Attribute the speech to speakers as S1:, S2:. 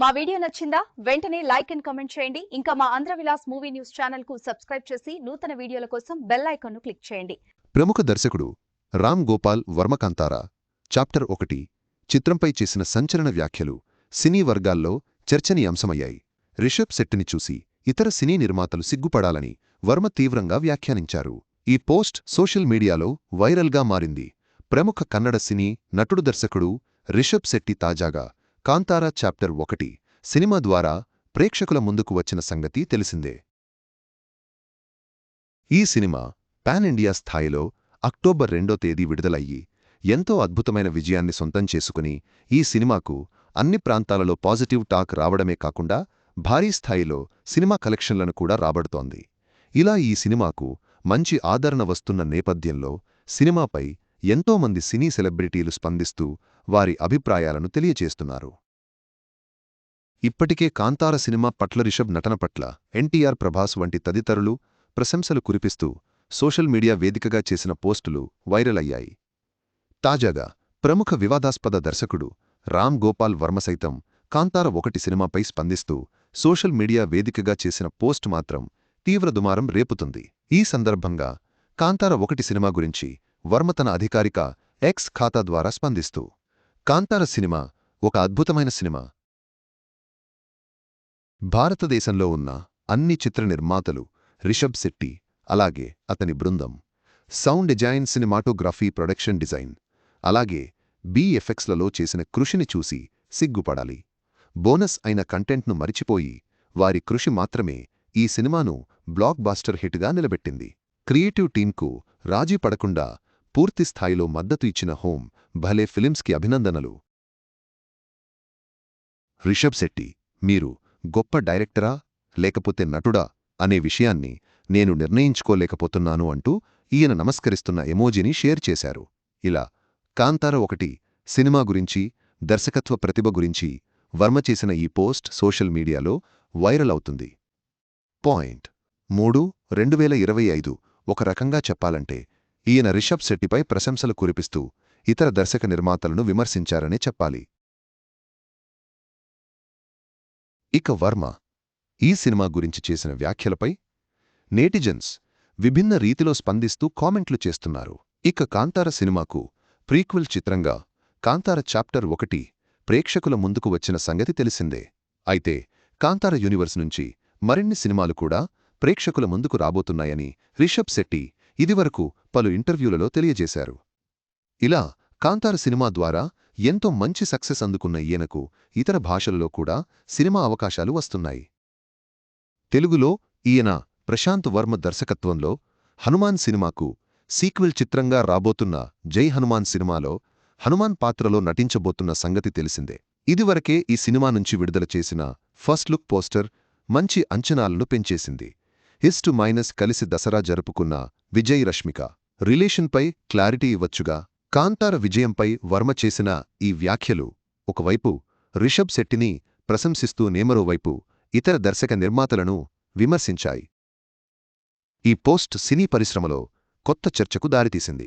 S1: మా వీడియో నచ్చిందా? వెంటనే లైక్ అండ్ కమెంట్ చేయండి. ఇంకా మా ఆంధ్ర విలాస్ మూవీ న్యూస్ ఛానల్కు సబ్స్క్రైబ్ చేసి నూతన వీడియోల కోసం బెల్ ఐకాన్ను క్లిక్ చేయండి.
S2: ప్రముఖ దర్శకుడు రామ్ గోపాల్ వర్మకాంతారా చాప్టర్ ఒకటి చిత్రంపై చేసిన సంచలన వ్యాఖ్యలు సినీ వర్గాల్లో చర్చనీయాంశమయ్యాయి. రిషబ్ శెట్టిని చూసి ఇతర సినీ నిర్మాతలు సిగ్గుపడాలని వర్మ తీవ్రంగా వ్యాఖ్యానించారు. ఈ పోస్ట్ సోషల్ మీడియాలో వైరల్గా మారింది. ప్రముఖ కన్నడ సినీ నటుడు దర్శకుడు రిషబ్ శెట్టి తాజాగా కాంతారా చాప్టర్ ఒకటి సినిమా ద్వారా ప్రేక్షకుల ముందుకు వచ్చిన సంగతి తెలిసిందే. ఈ సినిమా పాన్ ఇండియా స్థాయిలో అక్టోబర్ రెండో తేదీ విడుదలయ్యి ఎంతో అద్భుతమైన విజయాన్ని సొంతం చేసుకుని ఈ సినిమాకు అన్ని ప్రాంతాలలో పాజిటివ్ టాక్ రావడమే కాకుండా భారీ స్థాయిలో సినిమా కలెక్షన్లను కూడా రాబడుతోంది. ఇలా ఈ సినిమాకు మంచి ఆదరణ వస్తున్న నేపథ్యంలో సినిమాపై ఎంతోమంది సినీ సెలబ్రిటీలు స్పందిస్తూ వారి అభిప్రాయాలను తెలియచేస్తున్నారు. ఇప్పటికే కాంతార సినిమా పట్ల రిషబ్ నటన పట్ల ఎన్టీఆర్ ప్రభాస్ వంటి తదితరులు ప్రశంసలు కురిపిస్తూ సోషల్ మీడియా వేదికగా చేసిన పోస్టులు వైరల్ అయ్యాయి. తాజాగా ప్రముఖ వివాదాస్పద దర్శకుడు రామ్ గోపాల్ వర్మ సైతం కాంతార ఒకటి సినిమాపై స్పందిస్తూ సోషల్ మీడియా వేదికగా చేసిన పోస్ట్ మాత్రం తీవ్ర దుమారం రేపుతుంది. ఈ సందర్భంగా కాంతార ఒకటి సినిమా గురించి వర్మ తన అధికారిక ఎక్స్ ఖాతా ద్వారా స్పందిస్తూ కాంతార సినిమా ఒక అద్భుతమైన సినిమా. భారతదేశంలో ఉన్న అన్ని చిత్ర నిర్మాతలు రిషబ్ శెట్టి అలాగే అతని బృందం sound design cinematography production design అలాగే బీఎఫ్ఎక్స్లలో చేసిన కృషిని చూసి సిగ్గుపడాలి. బోనస్ అయిన కంటెంట్ను మరిచిపోయి వారి కృషి మాత్రమే ఈ సినిమాను బ్లాక్ బాస్టర్ హిట్గా నిలబెట్టింది. క్రియేటివ్ టీంకు రాజీ పడకుండా పూర్తి స్థాయిలో మద్దతు ఇచ్చిన హోం భలే ఫిలిమ్స్కి అభినందనలు. రిషబ్ శెట్టి మీరు గొప్ప డైరెక్టరా లేకపోతే నటుడా అనే విషయాన్ని నేను నిర్ణయించుకోలేకపోతున్నాను అంటూ ఈయన నమస్కరిస్తున్న ఎమోజీని షేర్ చేశారు. ఇలా కాంతార ఒకటి సినిమా గురించి దర్శకత్వ ప్రతిభ గురించి వర్మ చేసిన ఈ పోస్ట్ సోషల్ మీడియాలో వైరల్ అవుతుంది. పాయింట్ మూడు రెండు వేల ఇరవై ఐదు ఒక రకంగా చెప్పాలంటే ఈయన రిషబ్ శెట్టిపై ప్రశంసలు కురిపిస్తూ ఇతర దర్శక నిర్మాతలను విమర్శించారనే చెప్పాలి. ఇక వర్మ ఈ సినిమా గురించి చేసిన వ్యాఖ్యలపై నేటిజన్స్ విభిన్న రీతిలో స్పందిస్తూ కామెంట్లు చేస్తున్నారు. ఇక కాంతార సినిమాకు ప్రీక్వెల్ చిత్రంగా కాంతార చాప్టర్ ఒకటి ప్రేక్షకుల ముందుకు వచ్చిన సంగతి తెలిసిందే. అయితే కాంతార యూనివర్స్ నుంచి మరిన్ని సినిమాలు కూడా ప్రేక్షకుల ముందుకు రాబోతున్నాయని రిషబ్ శెట్టి ఇదివరకు పలు ఇంటర్వ్యూలలో తెలియజేశారు. ఇలా కాంతార సినిమా ద్వారా ఎంతో మంచి సక్సెస్ అందుకున్న ఈయనకు ఇతర భాషలలో కూడా సినిమా అవకాశాలు వస్తున్నాయి. తెలుగులో ఈయన ప్రశాంత్ వర్మ దర్శకత్వంలో హనుమాన్ సినిమాకు సీక్వెల్ చిత్రంగా రాబోతున్న జై హనుమాన్ సినిమాలో హనుమాన్ పాత్రలో నటించబోతున్న సంగతి తెలిసిందే. ఇదివరకే ఈ సినిమా నుంచి విడుదల చేసిన ఫస్ట్ లుక్ పోస్టర్ మంచి అంచనాలను పెంచేసింది. హిస్టు మైనస్ కలిసి దసరా జరుపుకున్న విజయ్ రష్మిక. రిలేషన్పై క్లారిటీ ఇవ్వచ్చుగా. కాంతార విజయంపై వర్మ చేసిన ఈ వ్యాఖ్యలు ఒకవైపు రిషబ్ శెట్టిని ప్రశంసిస్తూ నేమరోవైపు ఇతర దర్శక నిర్మాతలను విమర్శించాయి. ఈ పోస్ట్ సినీ పరిశ్రమలో కొత్త చర్చకు దారితీసింది.